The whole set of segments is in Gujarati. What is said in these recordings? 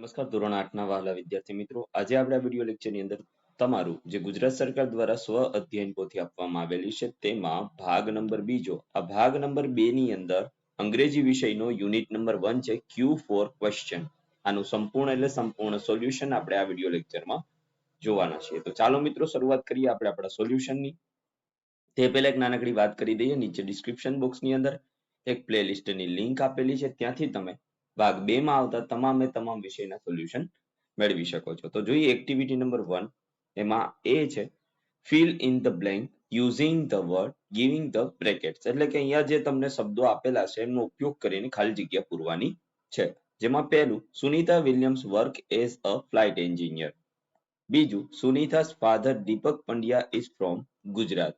નમસ્કાર, ધોરણ આઠના વહાલા વિદ્યાર્થી મિત્રો. આજે આપણે આ વીડિયો લેક્ચરની અંદર તમારું જે ગુજરાત સરકાર દ્વારા સ્વ અધ્યયન પોથી આપવામાં આવેલી છે, તેમાં ભાગ નંબર બીજો. આ ભાગ નંબર બે ની અંદર અંગ્રેજી વિષયનો યુનિટ નંબર વન છે ક્યુ ફોર ક્વેશ્ચન આનું સંપૂર્ણ એટલે સંપૂર્ણ સોલ્યુશન આપણે આ વીડિયો લેક્ચરમાં જોવાના છીએ. તો ચાલો મિત્રો, શરૂઆત કરીએ આપણે આપણા સોલ્યુશનની તે પહેલા એક નાનકડી વાત કરી દઈએ. નીચે ડિસ્ક્રિપ્શન બોક્સની અંદર એક પ્લેલિસ્ટની લિંક આપેલી છે. ત્યાંથી તમે ભાગ બે માં આવતા તમામે તમામ વિષયના સોલ્યુશન મેળવી શકો છો. તો જોઈએ એક્ટિવિટી નંબર વન એમાં એ છે fill in the blank using the word giving the brackets એટલે કે અહીંયા જે તમને શબ્દો આપેલા છે, એનો ઉપયોગ કરીને ખાલી જગ્યા પૂરવાની છે. જેમાં પહેલું, Sunita Williams work as a flight engineer. બીજું Sunita father Deepak Pandya is from Gujarat.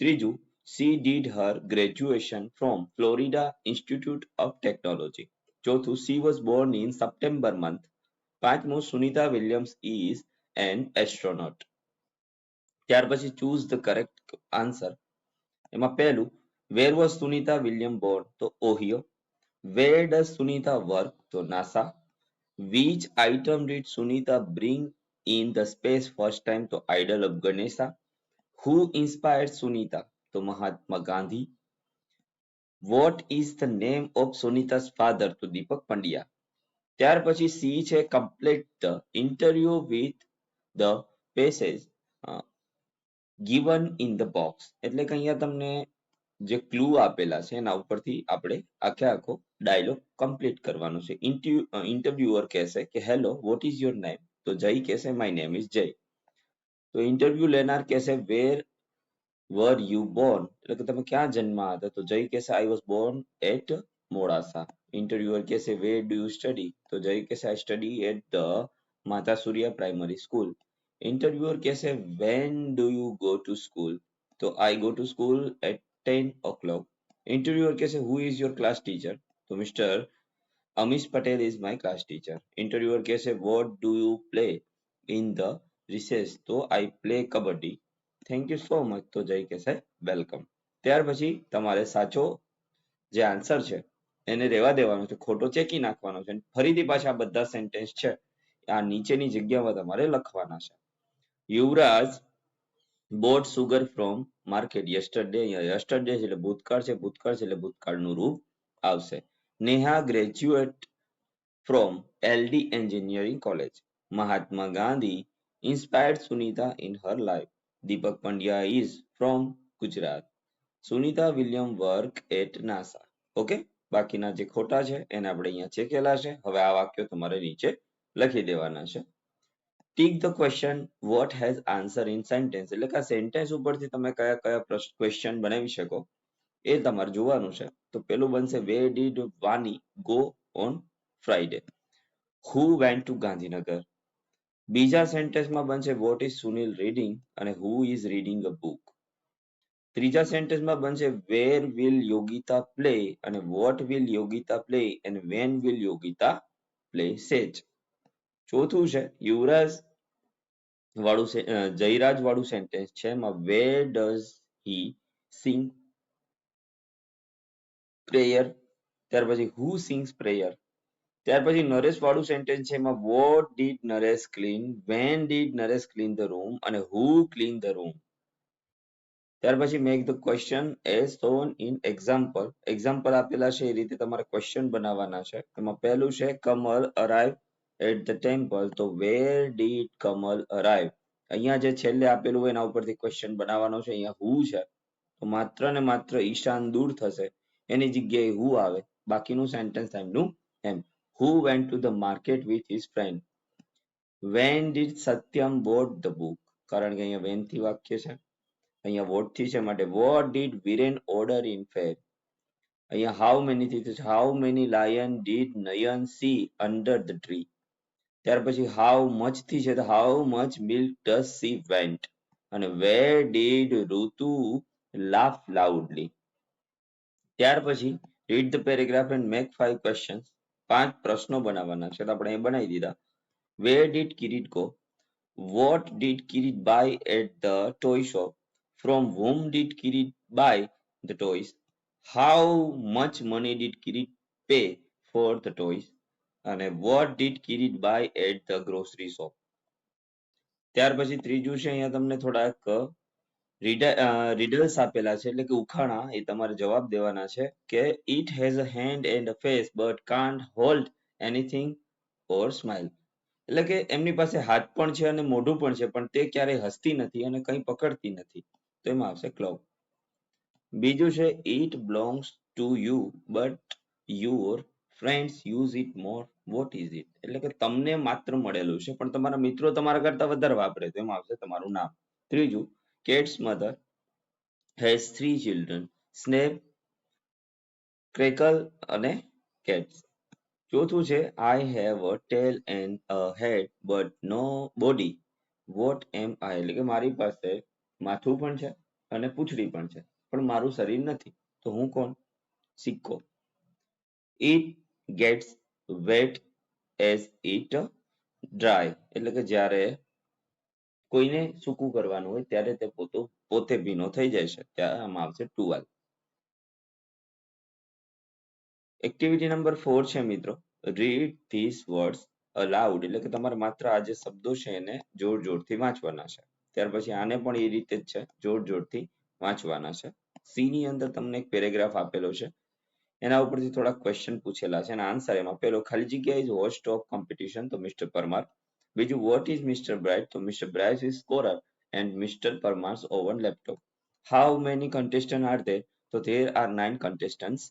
ત્રીજું she did her graduation from Florida institute of Technology ચોથું she was born in September month પાંચમું Sunita Williams is an astronaut ત્યાર પછી choose the correct answer એમાં પહેલું where was Sunita William born તો Ohio where does Sunita work તો NASA which item did Sunita bring in the space first time તો idol of Ganesha who inspired Sunita તો Mahatma Gandhi what is the name of સુનિતા's father તો દીપક પંડ્યા ત્યાર પછી સી છે complete the interview with the passage given in the box એટલે કે અહીંયા તમને જે ક્લુ આપેલા છે, એના ઉપરથી આપણે આખે આખો ડાયલોગ કમ્પ્લીટ કરવાનો છે. ઇન્ટરવ્યુઅર કહેશે કે hello what is your name તો જય કહેશે માય નેમ ઇઝ જય તો ઇન્ટરવ્યુ લેનાર કહેશે વેર વર યુ બોર્ન એટલે કે તમે ક્યાં જન્મા હતા? તો જય કહેશે I was born at Modasa. Interviewer કહેશે વે ડુ યુ સ્ટડી તો જય કહેશે I study at the Mata Surya primary school interviewer કહેશે when do you go to school તો go to school at ten o'clock interviewer કહેશે who is your class teacher તો mister Amish Patel is my class teacher interviewer કહેશે what do you play in the recess તો I play kabaddi. Thank you so much તો જય કહેશે વેલકમ ત્યાર પછી તમારે સાચો જે આન્સર છે, એને રેવા દેવાનો છે, ખોટો ચેકી નાખવાનો છે ફરીથી પાછા બધા સેન્ટેન્સ છે, આ નીચેની જગ્યામાં તમારે લખવાના છે. Yuvraj bought sugar from market yesterday yesterday એટલે ભૂતકાળ છે ભૂતકાળ છે એટલે ભૂતકાળનું રૂપ આવશે. Neha graduate from LD engineering college Mahatma Gandhi inspired Sunita in her life Deepak Pandya is from Gujarat. Sunita William work at NASA okay બાકીના જે ખોટા છે, એને આપણે અહીંયા ચેકેલા છે. હવે આ વાક્યો તમારે નીચે લખી દેવાના છે. Tick the question what has answer in sentence એટલે કે આ સેન્ટેન્સ ઉપરથી તમે કયા કયા ક્વેશ્ચન બનાવી શકો. એ તમારે જોવાનું છે. તો પેલું બનશે where did Vani go on Friday who went to Gandhinagar બીજા સેન્ટેન્સમાં બનશે વોટ ઇઝ સુનિલ રીડિંગ અને who is reading a book ત્રીજા સેન્ટેન્સમાં બનશે વેર વિલ યોગિતા પ્લે અને what will Yogita play and when will Yogita play સેજ ચોથું છે યુવરાજ વાળું જયરાજ વાળું સેન્ટેન્સ છે એમાં where does he Singh prayer ત્યાર પછી હુ સિંગ્સ પ્રેયર ત્યાર પછી નરેશ વાળું સેન્ટેન્સ છે એમાં what did Naresh clean when did Naresh clean the room અને હુ ક્લીન ધ રૂમ ત્યાર પછી make the question as shown in example example આપેલા છે, એ રીતે તમારે ક્વેશ્ચન બનાવવાના છે. એમાં પહેલું છે Kamal arrive at the temple તો વેર ડીડ કમલ અરાઈવ અહીંયા જે છેલ્લે આપેલું હોય એના ઉપરથી ક્વેશ્ચન બનાવવાનો છે. અહીંયા હુ છે. તો માત્ર ને માત્ર ઈશાન દૂર થશે. એની જગ્યાએ હુ આવે. બાકીનું સેન્ટેન્સ એમનું એમ. Who went to the market with his friend when did Satyam bought the book કારણ કે અહીંયા when થી વાક્ય છે. અહીંયા what થી છે માટે. What did Viren order in fair? અહીંયા how મેની થી છે. How many lion did Nayan see under the tree ત્યાર પછી how much થી છે. તો how much milk does she went અને where did Rutu laugh loudly ત્યાર પછી read the paragraph and make five question પાંચ પ્રશ્નો બનાવવાના છે. આપણે એ બનાવી દીધા. Where did Kirit go what did Kirit buy at the toy shop from home did Kirit buy the toys? How much money did Kirit pay for the toys? અને what did Kirit buy at the grocery shop ત્યાર પછી ત્રીજું છે, અહીંયા તમને થોડાક રીડલ્સ આપેલા છે એટલે કે ઉખાણા એ તમારે જવાબ દેવાના છે કે it has a hand and a face but can't hold anything or smile એટલે કે એમની પાસે હાથ પણ છે અને મોઢું પણ છે, પણ તે ક્યારેય હસતી નથી અને કંઈ પકડતી નથી. તો એમાં આવશે ક્લોક બીજું છે it belongs to you but your friends use it more what is it એટલે કે તમને માત્ર મળેલું છે, પણ તમારા મિત્રો તમારા કરતા વધારે વાપરે, તો એમાં આવશે તમારું નામ. ત્રીજું Kate's mother has three children Snap Crackle અને કેટ્સ ચોથું છે I have a tail and a head but no body what am I એટલે કે મારી પાસે માથું પણ છે અને પૂંછડી પણ છે, પણ મારું શરીર નથી. તો હું કોણ? સિક્કો. It gets wet as it dry એટલે કે જ્યારે કોઈને સૂકું કરવાનું હોય ત્યારે તે પોતો, પોતે ભીનો થઈ જાય છે. ત્યારે આમાં આવશે ટુવાલ એક્ટિવિટી નંબર ફોર છે મિત્રો. રીડ ધીસ વર્ડ્સ અલાઉડ એટલે કે તમારે માત્ર આ જે શબ્દો છે એને જોર જોરથી વાંચવાના છે. ત્યાર પછી આને પણ એ રીતે જ છે, જોર જોરથી વાંચવાના છે. સી ની અંદર તમને એક પેરેગ્રાફ આપેલો છે. એના ઉપરથી થોડા ક્વેશ્ચન પૂછેલા છે અને આન્સર એમાં પેલો, ખાલી જગ્યા ઇઝ હોસ્ટ ઓફ કોમ્પિટિશન તો મિસ્ટર પરમાર બીજું વોટ ઇઝ મિસ્ટર બ્રાઇટ તો mister Bright is scorer and mister Parmar's oven laptop how many contestants are there તો there are nine contestants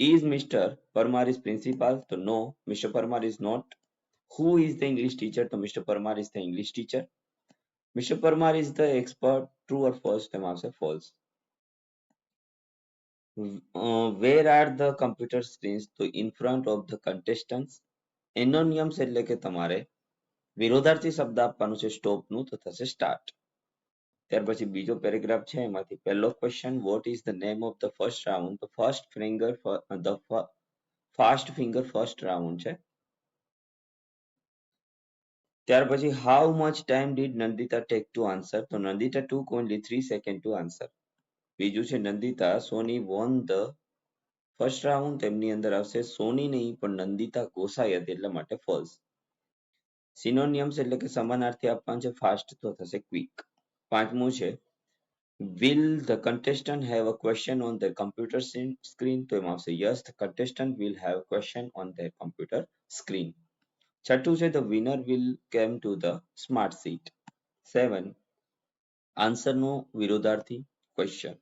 Is Mr. Parmar is principal? So no, Mr. Parmar is not. Who is the English teacher? So Mr. Parmar is the English teacher. Mr. Parmar is the expert. True or false? The answer false. Uh, where are the computer screens? So in front of the contestants. Anonyms એટલે કે તમારે વિરોધાર્થી શબ્દ આપવાનું છે સ્ટોપનું તો થશે સ્ટાર્ટ ત્યાર પછી બીજો પેરેગ્રાફ છે, એમાંથી પહેલો question what is the name of the first round first finger the fast finger first round છે. ત્યાર પછી how much time did Nandita take to answer તો Nandita took only three second to answer બીજું છે Nandita Soni won the first round તેમની અંદર આવશે સોની નહીં, પણ નંદિતા ગોસાઈ હતી, એટલા માટે ફોલ્સ સિનોનિયમ્સ એટલે કે સમાનાર્થી આપવાનું છે ફાસ્ટ તો થશે ક્વિક પાંચમું છે will the contestant have a question on their computer screen તો એમાં આવશે yes the will have a question on their computer screen છઠ્ઠું છે the winner will came to the smart seat seven answer નો વિરોધાર્થી ક્વેશ્ચન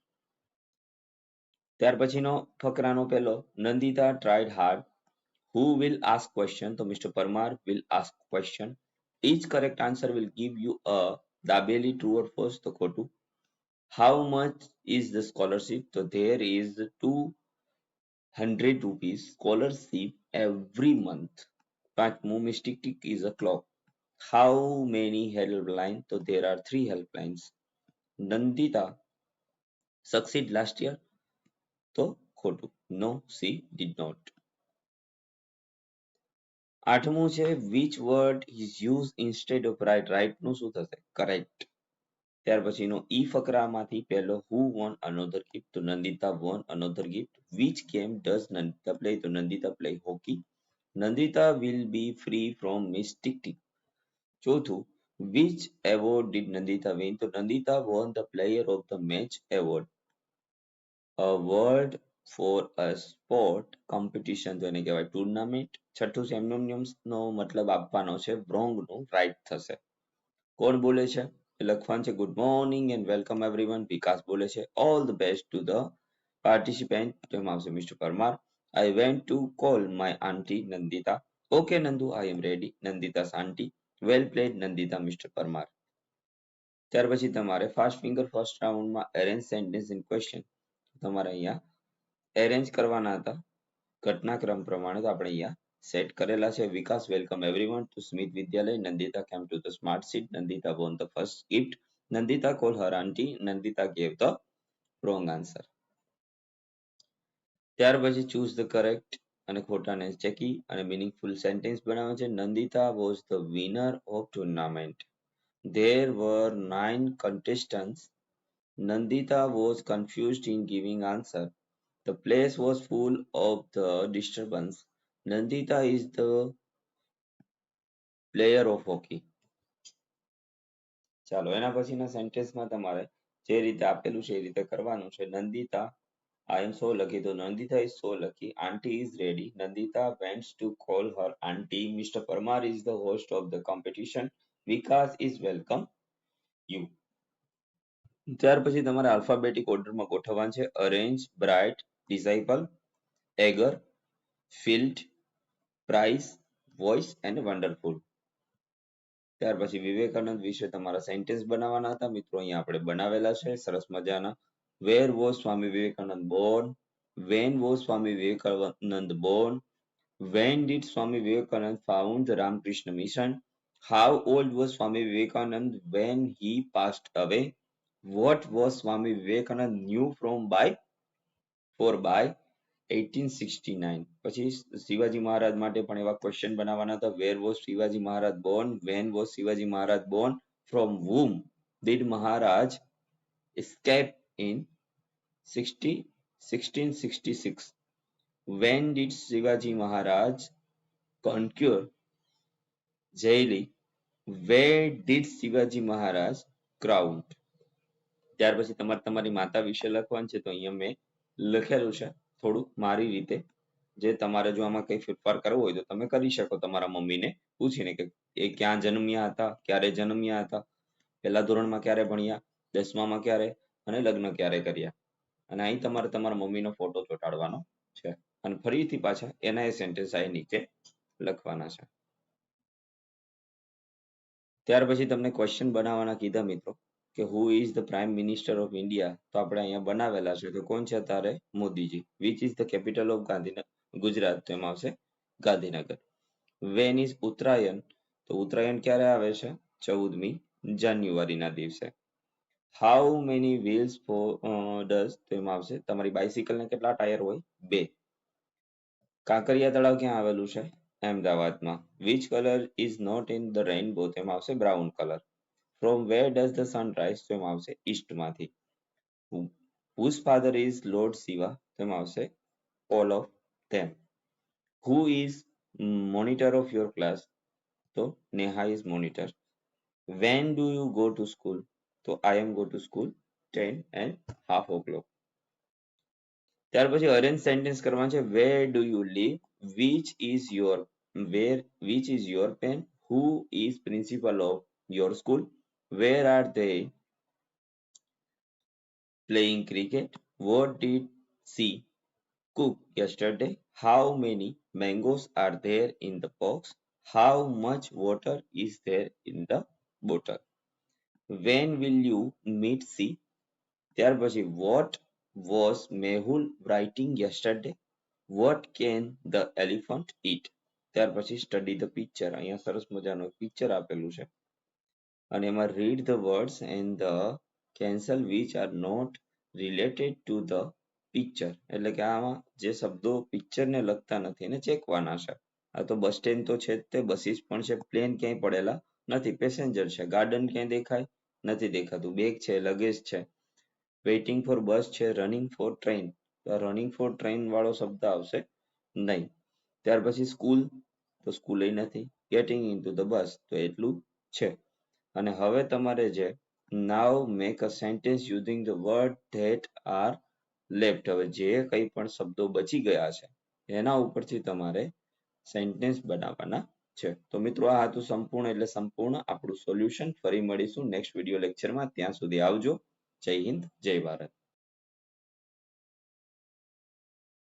ત્યાર પછીનો ફકરાનો પહેલો Nandita tried hard who will ask question? So mr parmar will ask question. Each correct answer will give you a dabeli true or false to kotu how much is the scholarship? So there is 200 rupees scholarship every month. But mystic tick is a clock. How many helplines so there are three helplines. Nandita succeed last year? So kotu no she did not. આઠમું છે which word is use instead of right રાઇટનું શું થશે? કરેક્ટ ત્યાર પછીનો ઈ ફકરામાંથી પહેલો હુ વોન અનોધર ગિફ્ટ તો Nandita won another gift which game does Nandita play તો Nandita play hockey Nandita will be free from mystic tick ચોથું which award did Nandita win તો Nandita won the player of the match award a word for a sport competition તો કહેવાય ટુર્નામેન્ટ છઠ્ઠું સેમનોનિયમ્સનો મતલબ આપવાનો છે નું રાઈટ થશે. કોણ બોલે છે? લખવાનું છે good morning and welcome everyone Vikas બોલે છે all the best to the participant તેમાં આવશે Mister Parmar I went to call my aunty Nandita okay Nandu I am ready Nandita aunty well played Nandita Mister Parmar. ત્યાર પછી તમારે ફાસ્ટ ફિંગર ફર્સ્ટ રાઉન્ડમાં એરેન્જ સેન્ટેન્સ ઇન ક્વેશ્ચન તમારે અહીંયા એરેન્જ કરવાના હતા. ઘટનાક્રમ પ્રમાણે તો આપણે અહીંયા સેટ કરેલા છે. Vikas welcome everyone to Smit Vidyalaya. Nandita came to the smart seat Nandita won the first gift Nandita call her aunty Nandita gave the wrong answer ત્યાર પછી ચૂઝ ધ કરેક્ટ અને ખોટાને ચેકી અને મિનિંગફુલ સેન્ટેન્સ બનાવે છે. Nandita was the winner of tournament there were nine contestant Nandita was confused in giving answer. The place was full of the disturbance Nandita is the player of hockey ચાલો એના પછીના sentence માં તમારે જે રીતે આપેલું છે એ રીતે કરવાનું છે Nandita I am so lucky તો Nandita is so lucky aunty is ready Nandita wants to call her aunty Mr. Parmar is the host of the competition Vikas is welcome you ત્યાર પછી તમારે alphabetic order માં ગોઠવવાનું છે arrange bright disciple eager field price voice and wonderful ત્યાર પછી વિવેકાનંદ વિશે તમારા sentence બનાવવાના હતા મિત્રો અહીંયા આપણે બનાવેલા છે સરસ મજાના where was Swami Vivekananda born when was Swami Vivekananda born when did Swami Vivekananda the Ramakrishna mission how old was Swami Vivekananda when he passed away what was Swami Vivekananda knew from by for by 1869 પછી શિવાજી મહારાજ માટે પણ એવા ક્વેશ્ચન બનાવવાના હતા. Where was Shivaji Maharaj born when was Shivaji Maharaj born from whom did Maharaj escape in 60 1666 when did Shivaji Maharaj conquer જયલી? Where did Shivaji Maharaj crowned? ત્યાર પછી તમારે તમારી માતા વિશે લખવાનું છે, તો અહીંયા મેં લખેલું છે. થોડું મારી રીતે જે તમારે જો આમાં કઈ ફેરફાર કરવો હોય તો તમે કરી શકો. તમારા મમ્મીને પૂછીને કે એ ક્યાં જન્મ્યા હતા, ક્યારે જન્મ્યા હતા, પહેલા ધોરણમાં ક્યારે ભણ્યા, દસમામાં ક્યારે અને લગ્ન ક્યારે કર્યા. અને અહીં તમારે તમારા મમ્મીનો ફોટો ચોંટાડવાનો છે. અને ફરીથી પાછા એના એ સેન્ટેન્સ અહીં નીચે લખવાના છે. ત્યાર પછી તમને ક્વેશ્ચન બનાવવાના કીધા મિત્રો. કે who is the prime minister of India તો આપણે અહીંયા બનાવેલા છે તો કોણ છે તારે Modiji. Which is the capital of Gandhinagar? Gujarat. તો એમાં આવશે ગાંધીનગર. When is Uttarayan? તો ઉત્તરાયણ ક્યારે આવે છે? ચૌદમી જાન્યુઆરીના દિવસે. હાઉ મેની વ્હીલ્સ ડસ તો એમાં આવશે. તમારી બાઇસિકલ ને કેટલા ટાયર હોય? બે. કાંકરિયા તળાવ ક્યાં આવેલું છે? અમદાવાદમાં. Which colour is not in the rainbow તેમાં આવશે brown colour from where does the sun rise તો એમાં આવશે ઈસ્ટમાંથી whose father is lord Shiva તેમાં આવશે all of them who is monitor of your class તો Neha is monitor when do you go to school તો I am go to school ten and half o'clock ત્યાર પછી અરેન્જ સેન્ટેન્સ કરવાનું છે. Where do you leave which is your where which is your pen who is principal of your school where are they playing cricket what did she cook yesterday how many mangoes are there in the box how much water is there in the bottle when will you meet C ત્યાર પછી what was Mehul writing yesterday what can the elephant eat ત્યાર પછી study the picture અહીંયા સરસ મજાનું પિક્ચર આપેલું છે અને એમાં read the words and the cancel which are not related to the picture એટલે કે આમાં જે શબ્દો પિક્ચરને લગતા નથી એને ચેકવાના છે. આ તો બસ સ્ટેન્ડ તો છે જ તે બસીસ પણ છે પ્લેન ક્યાંય પડેલા નથી પેસેન્જર છે. ગાર્ડન ક્યાંય દેખાય નથી દેખાતું. બેગ છે લગેજ છે. વેઇટિંગ ફોર બસ છે running for train running for train વાળો શબ્દ આવશે નહીં. ત્યાર પછી સ્કૂલ તો સ્કૂલ નથી. Getting in two the bus તો એટલું છે. અને હવે તમારે જે now make a sentence using the word that are left હવે જે કંઈ પણ શબ્દો બચી ગયા છે, એના ઉપરથી તમારે સેન્ટેન્સ બનાવવાના છે. તો મિત્રો, આ હતું સંપૂર્ણ એટલે સંપૂર્ણ આપણું સોલ્યુશન ફરી મળીશું નેક્સ્ટ વીડિયો લેક્ચરમાં ત્યાં સુધી આવજો. જય હિન્દ, જય ભારત.